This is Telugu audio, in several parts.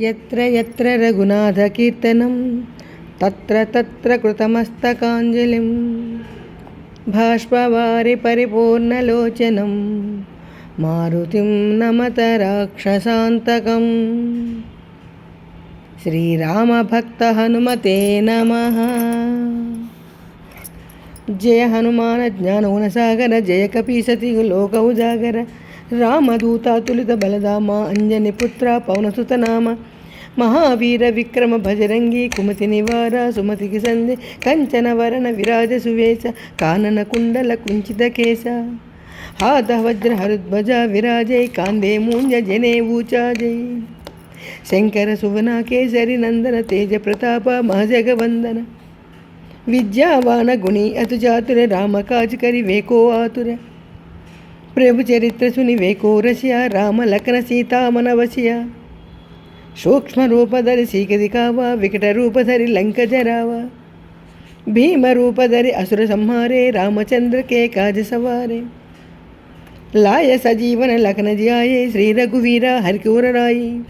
ఎత్ర ఎత్ర రఘునాథ కీర్తనం తత్ర తత్ర కృతమస్తకాంజలిం భాష్పవారి పరిపూర్ణలోచనం మారుతిం నమత రాక్షసాంతకం శ్రీరామభక్త హనుమతే నమ జయ హనుమాన జ్ఞానగుణసాగర జయ కపీసతి లోక ఉజాగర రామదూత తులిత బలదామ అంజని పుత్ర పౌనసుత నామ. మహావీర విక్రమ భజరంగి కుమతి నివార సుమతికి సంధి కంచన వరణ విరాజ సువేశ కానన కుండల కుంచిత కేశ. హాతవజ్ర వజ్ర విరాజై కాందే మూంజ జనే ఊచాజై. శంకర సువన కేసరి నందన తేజ ప్రతాప మహజగవందన. విద్యావాన గుణి అతుజాతుర రామ కాజు వేకో ఆతుర. ప్రభు చరిత్ర సునివే కోరసియా రామ లక్న సీతామనవసియ సూక్ష్మ రూపధరి సీకది కావా వికట రూపధరి లంక జరావా. భీమ రూపధరి అసుర సంహారే రామచంద్ర కే కాజ సవారే. లాయ సజీవన లఖన జాయే శ్రీ రఘువీర హరికూర రాయి.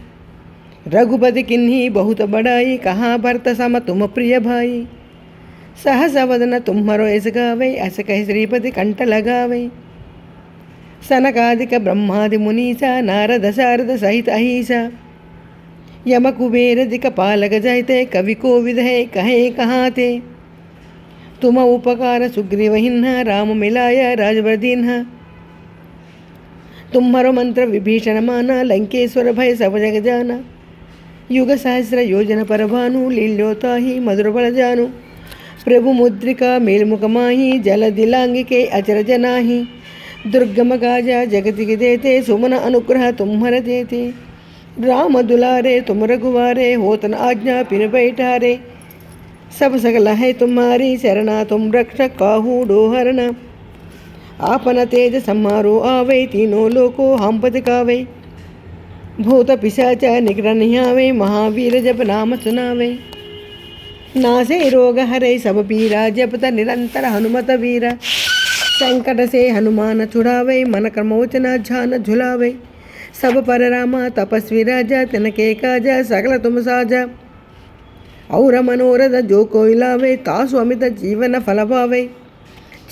రఘుపతి కిన్హి బహుత బడాయి కహా భర్త సమ తుమ ప్రియ భాయి. సహస వదన తుమ్మరో ఎసగావై అసక శ్రీపతి కంట లగావై सनकादिक ब्रह्मादि मुनीस, नारद शारद सहित अहिसा। यम कुबेर दिक पालक जयते, कवि विधे कहे कहाँ ते तुम उपकार सुग्रीवहिन्ह राम मिलाय राजवर्दीन्ह। तुम्हारो मंत्र विभीषण माना, लंकेश्वर भय सब जग जाना। युग सहस्र योजन पर भानु लील्योता ही मधुर बल जानु। प्रभु मुद्रिका मेलमुख माही, जल दिलांगिके अचर जनाही। दुर्गम गाजा जगति देते, सुमन अनुग्रह तुम्हर देते। राम दुलारे, तुम रघुवारे, होतन आज्ञा पिन बैठारे। सब सकल है तुम्हारी शरणा, तुम रक्ष काहू डोहरण आपन तेज सम्मारो आवै, तीनों लोको हम पद कावे भूत पिशाच निग्र निहावे, महावीर जब नाम सुनावे। नासे रोग हरे, सब पीरा जपत निरंतर हनुमत वीरा। సంకట సే హనుమాన చుడావై మన క్రమోచన ఝాన ఝులావై సభ పరరామ తపస్వి రాజ తినకే కాజ సకల తుమసాజా ఔర మనోరథ జోకోయిలావై తాసు అమిత జీవన ఫలభావై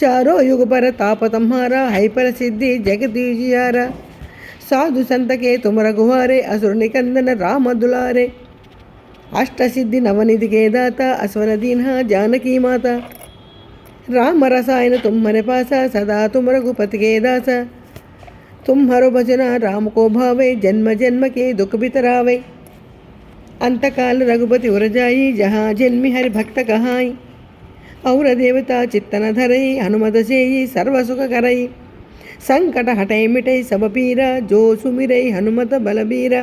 చారో యుగపర తాపతంహార హైపర సిద్ధి జగదీజియార సాధు సంతకే తుమర గుహారే అసురు నికందన రామ దులారే అష్టసిద్ధి నవనిధికే దాత అశ్వనదీన్హ జానకీమాత ರಾಮರಸಾಯನ ತುಮ್ಮನೆ ಪಾಸ ಸದಾ ತುಮರಘುಪತಿಗೆ ದಾಸ ತುಮ್ಮರು ಭಜನ ರಾಮಕೋ ಭಾವೈ ಜನ್ಮ ಜನ್ಮಕ್ಕೆ ದುಃಖಬಿತರಾವೈ ಅಂತಕಾಲ ರಘುಪತಿ ಉರಜಾಯಿ ಜಹಾ ಜನ್ಮಿ ಹರಿಭಕ್ತ ಕಹಾಯಿ ಔರ ದೇವತಾ ಚಿತ್ತನ ಧರೈ ಹನುಮದಸೇಯಿ ಸರ್ವಸುಖಕರೈ ಸಂಕಟ ಹಟೈ ಮಿಟೈ ಸಬಪೀರ ಜೋ ಸುಮಿರೈ ಹನುಮತ ಬಲಬೀರ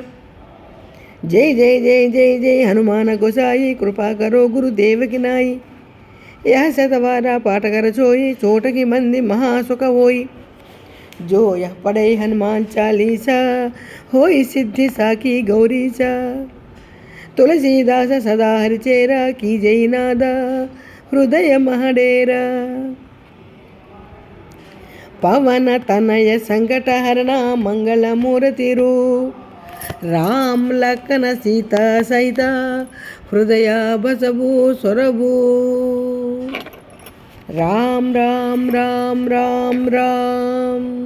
ಜೈ ಜೈ ಜೈ ಜೈ ಜೈ ಹನುಮಾನ ಗೊಸಾಯಿ ಕೃಪಾಕರೋ ಗುರು ದೇವಕಿನಾಯಿ యాసతవార పాటగర చోయి చోటకి మంది మహాసుఖ ఓయి. జో యహ పడై హనుమాన్ చాలీసా హోయి సిద్ధి సాకి గౌరీసా. తులసీదాస సదా హరిచేరా కీ జైనాద హృదయ మహడేరా. పవన తనయ సంకటహరణ మంగళమూరతిరు. రామ్ లక్కన సీత సైత హృదయ బసభూ సొరభూ. రామ్ రామ్ రామ్ రామ్ రామ్